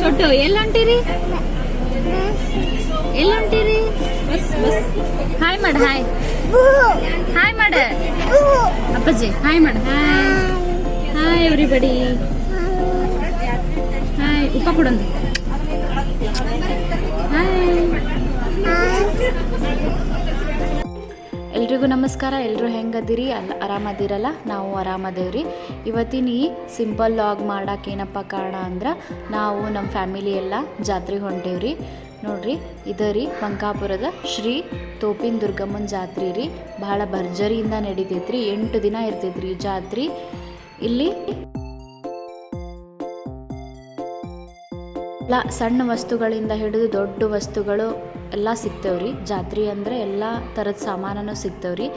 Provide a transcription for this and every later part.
ಚೊಟ್ಟು ಎಲ್ಲಿ ಹೊಂಟಿರಿ ಎಲ್ಲಿ ಹೊಂಟಿರಿ bus bus hi ಮಾಡ ಹಾಯ್ ಹಾಯ್ ಮಾಡ ಅಪ್ಪಾಜಿ ಹಾಯ್ ಮಾಡ ಹಾಯ್ ಹಾಯ್ ಎವ್ರಿಬಡಿ ಹಾಯ್ ಉಪ್ಪ ಕೊಡೊಂದು ಹಾಯ್ ಎಲ್ರಿಗೂ ನಮಸ್ಕಾರ ಎಲ್ಲರೂ ಹೆಂಗದಿರಿ? ಅಲ್ಲ ಆರಾಮದಿರಲ್ಲ? ನಾವು ಆರಾಮದೇವ್ರಿ. ಇವತ್ತಿನ ಈ ಸಿಂಪಲ್ ಲಾಗ್ ಮಾಡೋಕೆ ಏನಪ್ಪ ಕಾರಣ ಅಂದ್ರೆ, ನಾವು ನಮ್ಮ ಫ್ಯಾಮಿಲಿ ಎಲ್ಲ ಜಾತ್ರೆ ಹೊಂಟೇವ್ರಿ. ನೋಡ್ರಿ ಇದರಿ ಬಂಕಾಪುರದ ಶ್ರೀ ತೋಪಿನ ದುರ್ಗಮ್ಮನ ಜಾತ್ರೆ ರೀ. ಭಾಳ ಭರ್ಜರಿಯಿಂದ ನಡೀತೈತ್ರಿ. ಎಂಟು ದಿನ ಇರ್ತೈತ್ರಿ ಜಾತ್ರೆ. ಇಲ್ಲಿ ಎಲ್ಲ ಸಣ್ಣ ವಸ್ತುಗಳಿಂದ ಹಿಡಿದು ದೊಡ್ಡ ವಸ್ತುಗಳು ಎಲ್ಲ ರೀ ಜಾತ್ರೆ ಅಂದರೆ ಎಲ್ಲ ಥರದ ಸಾಮಾನು ರೀ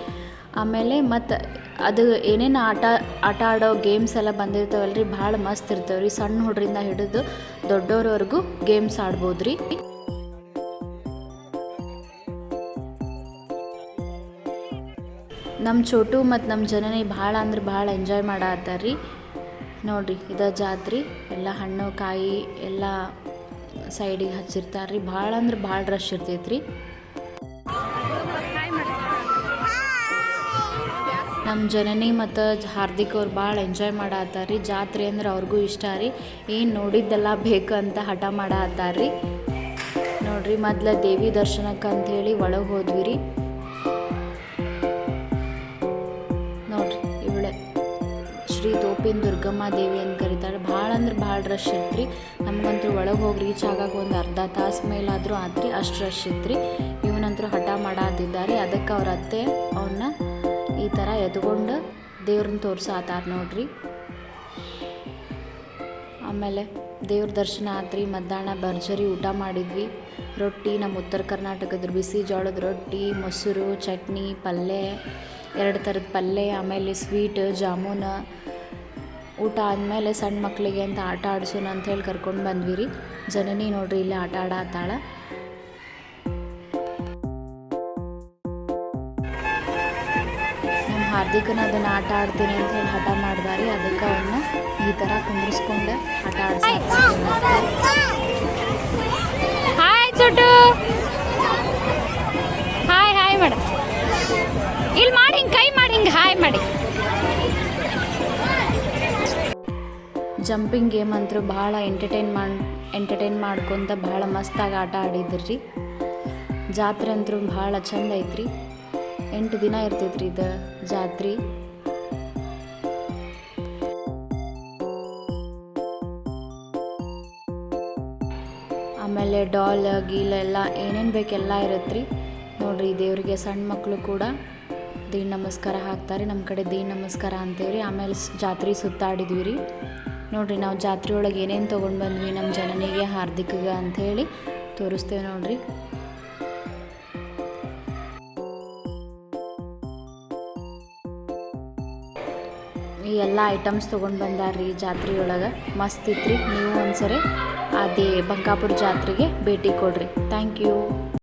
ಆಮೇಲೆ ಮತ್ತು ಅದು ಏನೇನು ಆಟ ಆಟ ಆಡೋ ಗೇಮ್ಸ್ ಎಲ್ಲ ಬಂದಿರ್ತಾವಲ್ಲ ರೀ ಭಾಳ ಮಸ್ತ್ ಇರ್ತೇವ್ರಿ. ಸಣ್ಣ ಹುಡ್ರಿಂದ ಹಿಡಿದು ದೊಡ್ಡವ್ರವರೆಗೂ ಗೇಮ್ಸ್ ಆಡ್ಬೋದು ರೀ ನಮ್ಮ ಚೋಟು ಮತ್ತು ನಮ್ಮ ಜನನೇ ಭಾಳ ಅಂದ್ರೆ ಭಾಳ ಎಂಜಾಯ್ ಮಾಡತ್ತಾರ ರೀ ನೋಡ್ರಿ, ಇದ ಜಾತ್ರೆ, ಎಲ್ಲ ಹಣ್ಣು, ಕಾಯಿ, ಎಲ್ಲ ಸೈಡಿಗೆ ಹಚ್ಚಿರ್ತಾರೆ ರೀ ಭಾಳ ಅಂದ್ರೆ ಭಾಳ ರಶ್ ಇರ್ತೈತೆ ನಮ್ಮ ಜನನಿ ಮತ್ತು ಹಾರ್ದಿಕ್ ಅವ್ರು ಭಾಳ ಎಂಜಾಯ್ ಮಾಡತ್ತಾರ ರೀ ಜಾತ್ರೆ ಅಂದ್ರೆ ಅವ್ರಿಗೂ ಇಷ್ಟ ರೀ. ಏನು ನೋಡಿದ್ದೆಲ್ಲ ಬೇಕು ಅಂತ ಹಠ ಮಾಡತ್ತಾರ ರೀ ನೋಡ್ರಿ, ಮೊದ್ಲ ದೇವಿ ದರ್ಶನಕ್ಕೆ ಅಂಥೇಳಿ ಒಳಗೆ ಹೋದ್ವಿ ರೀ ಶ್ರೀ ತೋಪಿನ ದುರ್ಗಮ್ಮ ದೇವಿ ಅಂತ ಕರೀತಾರೆ. ಭಾಳ ಅಂದ್ರೆ ಭಾಳ ರಶ್ ಇತ್ತು ನಮಗಂತೂ ಒಳಗೆ ಹೋಗಿ ರೀಚ್ ಆಗಾಗ ಒಂದು ಅರ್ಧ ತಾಸು ಮೇಲಾದರೂ ಆದ್ರಿ ಅಷ್ಟು ರಶ್ ಇತ್ತು ಇವನಂತರೂ ಹಠ ಮಾಡಾತಿದ್ದಾರೆ. ಅದಕ್ಕೆ ಅವ್ರ ಅತ್ತೆ ಅವನ್ನ ಈ ಥರ ಎದ್ಕೊಂಡು ದೇವ್ರನ್ನ ತೋರ್ಸಾತಾರ್ ನೋಡ್ರಿ. ಆಮೇಲೆ ದೇವ್ರ ದರ್ಶನ ಆತ್ರಿ, ಮಧ್ಯಾಹ್ನ ಭರ್ಜರಿ ಊಟ ಮಾಡಿದ್ವಿ. ರೊಟ್ಟಿ ನಮ್ಮ ಉತ್ತರ ಕರ್ನಾಟಕದ ಬಿಸಿ ಜೋಳದ ರೊಟ್ಟಿ, ಮೊಸರು, ಚಟ್ನಿ ಪಲ್ಯ ಎರಡು ಥರದ ಪಲ್ಯ ಆಮೇಲೆ ಸ್ವೀಟ್ ಜಾಮೂನ್. ಊಟ ಆದಮೇಲೆ ಸಣ್ಣ ಮಕ್ಕಳಿಗೆ ಅಂತ ಆಟ ಆಡ್ಸೋಣ ಅಂಥೇಳಿ ಕರ್ಕೊಂಡು ಬಂದ್ವಿ ರೀ. ಜನನಿ ನೋಡ್ರಿ ಇಲ್ಲೇ ಆಟ ಆಡತ್ತಾಳ ನಮ್ಮ ಹಾರ್ದಿಕನ ಅದನ್ನು ಆಟ ಆಡ್ತೀನಿ ಅಂತ ಹೇಳಿ ಹಠ ಮಾಡ್ದಾರಿ ಅದಕ್ಕೆ ಅವನ್ನ ಈ ಥರ ಕುಂದ್ರಿಸ್ಕೊಂಡು ಆಟ ಆಡ್ಸ ಜಂಪಿಂಗ್ ಗೇಮ್ ಅಂತೂ ಭಾಳ ಎಂಟರ್ಟೈನ್ ಮಾಡಿ ಎಂಟರ್ಟೈನ್ ಮಾಡ್ಕೊತ ಭಾಳ ಮಸ್ತಾಗಿ ಆಟ ಆಡಿದ್ರಿ. ಜಾತ್ರೆ ಅಂತೂ ಭಾಳ ಚಂದ ಐತ್ರಿ. ಎಂಟು ದಿನ ಇರ್ತೈತ್ರಿ ಇದು ಜಾತ್ರೆ. ಆಮೇಲೆ ಡಾಲ್, ಗೀಲ್ ಎಲ್ಲ ಏನೇನು ಬೇಕೆಲ್ಲ ಇರತ್ತೆ ರೀ ನೋಡಿರಿ, ದೇವರಿಗೆ ಸಣ್ಣ ಮಕ್ಕಳು ಕೂಡ ದೀನ್ ನಮಸ್ಕಾರ ಹಾಕ್ತಾರೆ. ನಮ್ಮ ಕಡೆ ದೀನ್ ನಮಸ್ಕಾರ ಅಂತೇವ್ರಿ. ಆಮೇಲೆ ಜಾತ್ರೆ ಸುತ್ತಾಡಿದ್ವಿ ರೀ ನೋಡ್ರಿ, ನಾವು ಜಾತ್ರೆ ಒಳಗೆ ಏನೇನು ತೊಗೊಂಡು ಬಂದ್ವಿ ನಮ್ಮ ಜನನಿಗೆ ಹಾರ್ದಿಕ್ಗೆ ಅಂಥೇಳಿ ತೋರಿಸ್ತೇವೆ ನೋಡ್ರಿ. ಈ ಎಲ್ಲ ಐಟಮ್ಸ್ ತೊಗೊಂಡು ಬಂದಾರ್ರಿ ಜಾತ್ರೆ ಒಳಗೆ. ಮಸ್ತ್ ರೀ ನೀವು ಒಂದ್ಸರಿ ಅದೇ ಬಂಕಾಪುರ ಜಾತ್ರೆಗೆ ಭೇಟಿ ಕೊಡ್ರಿ. Thank you